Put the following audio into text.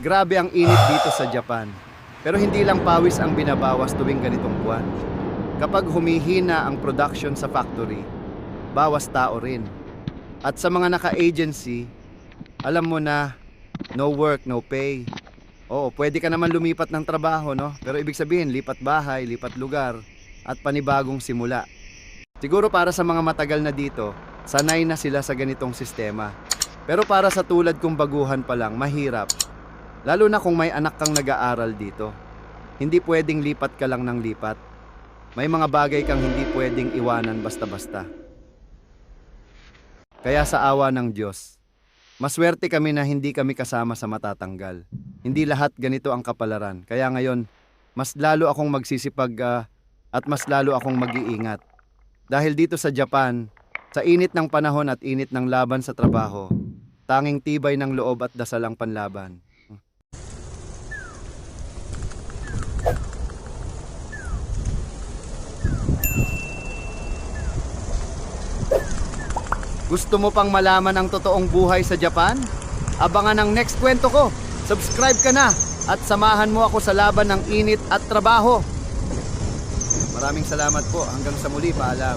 Grabe ang init dito sa Japan. Pero hindi lang pawis ang binabawas tuwing ganitong buwan. Kapag humihina ang production sa factory, bawas tao rin. At sa mga naka-agency, alam mo na, no work, no pay. Oo, pwede ka naman lumipat ng trabaho, no? Pero ibig sabihin, lipat bahay, lipat lugar, at panibagong simula. Siguro para sa mga matagal na dito, sanay na sila sa ganitong sistema. Pero para sa tulad kong baguhan pa lang, mahirap. Lalo na kung may anak kang nag-aaral dito. Hindi pwedeng lipat ka lang ng lipat. May mga bagay kang hindi pwedeng iwanan basta-basta. Kaya sa awa ng Diyos, maswerte kami na hindi kami kasama sa matatanggal. Hindi lahat ganito ang kapalaran. Kaya ngayon, mas lalo akong magsisipag ah, at mas lalo akong mag-iingat. Dahil dito sa Japan, sa init ng panahon at init ng laban sa trabaho, tanging tibay ng loob at dasal ang panlaban. Gusto mo pang malaman ang totoong buhay sa Japan? Abangan ang next kwento ko. Subscribe ka na at samahan mo ako sa laban ng init at trabaho. Maraming salamat po. Hanggang sa muli, paalam.